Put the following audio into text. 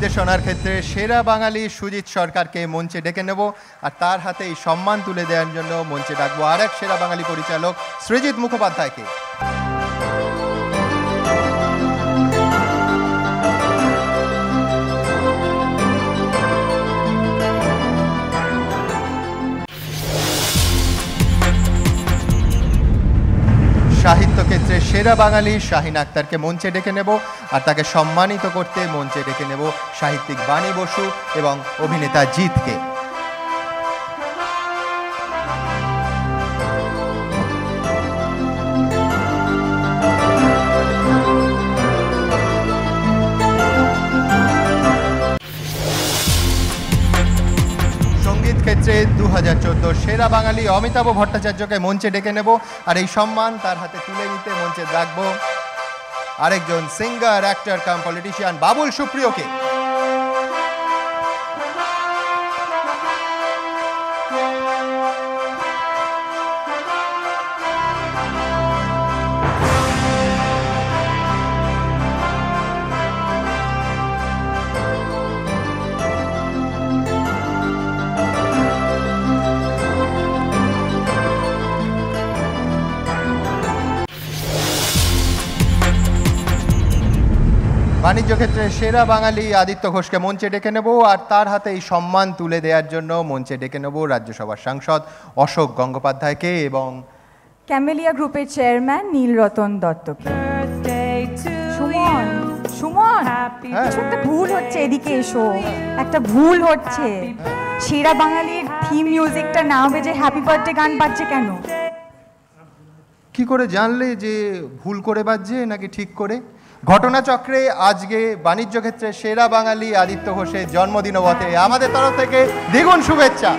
নির্দেশনার ক্ষেত্রে সেরা বাঙালি সুজিত সরকারকে মঞ্চে ডেকে নেব আর তার হাতে এই সম্মান তুলে দেওয়ার জন্য মঞ্চে ডাকবো আর এক সেরা বাঙালি পরিচালক সৃজিত মুখোপাধ্যায়কে। সাহিত্য ক্ষেত্রে সেরা বাঙালি শাহিন আক্তারকে মঞ্চে ডেকে নেব আর তাকে সম্মানিত করতে মঞ্চে ডেকে নেব সাহিত্যিক বাণী বসু এবং অভিনেতা জিতকে। সংগীত ক্ষেত্রে দু হাজার চোদ্দ সেরা বাঙালি অমিতাভ ভট্টাচার্যকে মঞ্চে ডেকে নেব আর এই সম্মান তার হাতে তুলে নিতে মঞ্চে রাখব আরেকজন singer actor cum politician Babul সুপ্রিয়কে। বাণিজ্য ক্ষেত্রে সেরা বাঙালি আদিত্য ঘোষকে মঞ্চে ডেকে নেব আর তার হাতে এই সম্মান তুলে দেওয়ার জন্য মঞ্চে ডেকে নেব রাজ্যসভার সাংসদ অশোক গঙ্গোপাধ্যায়কে এবং ক্যামেলিয়া গ্রুপের চেয়ারম্যান নীলরতন দত্তকে। সুমন সুমন কিছু একটা ভুল হচ্ছে এদিকে এসো। একটা ভুল হচ্ছে। সেরা বাঙালির থিম মিউজিকটা না বেজে হ্যাপি বার্থডে গান বাজছে কেন? কি করে জানলে যে ভুল করে বাজছে নাকি ঠিক করে? ঘটনাচক্রে আজকে বাণিজ্য ক্ষেত্রে সেরা বাঙালি আদিত্য ঘোষের জন্মদিন বটে আমাদের তরফ থেকে দ্বিগুণ শুভেচ্ছা।